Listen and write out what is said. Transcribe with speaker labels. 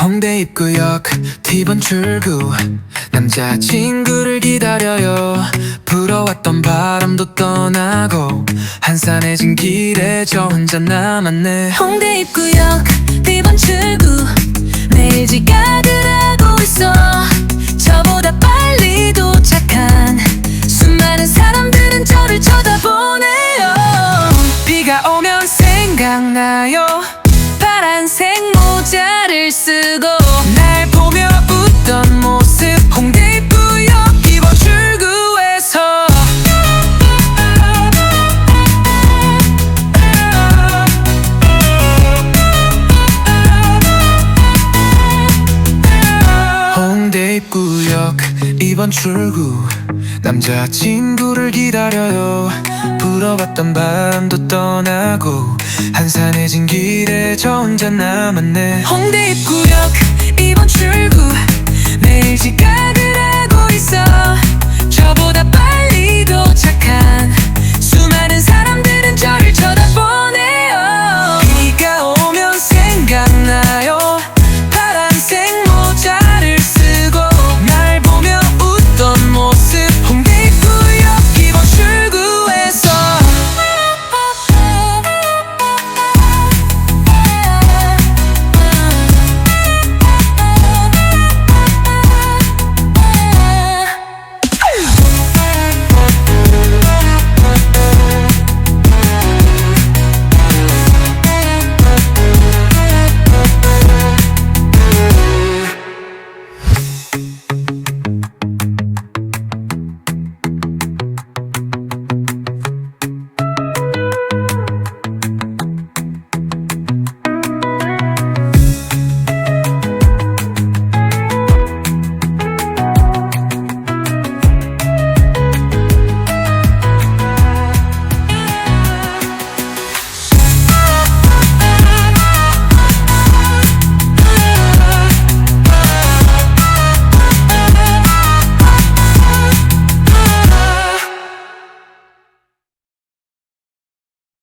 Speaker 1: 홍대 입구역 T번 출구. 남자친구를 기다려요. 불어왔던 바람도 떠나고 한산해진 길에 저 혼자 남았네.
Speaker 2: 홍대 입구역 B번 출구. 매일 지각을 하고 있어. 저보다 빨리 도착한 수많은 사람들은 저를 쳐다보네요.
Speaker 1: 비가 오면 생각나요.
Speaker 2: 파란색 모자를 쓰고
Speaker 1: 날 보며 웃던 모습 홍대 입구역 2번 출구에서 홍대 입구역 2번 출구 남자친구를 기다려요. 불어봤던 밤도 떠나고 한산해진 길에 저 혼자 남았네.
Speaker 2: 홍대 입구역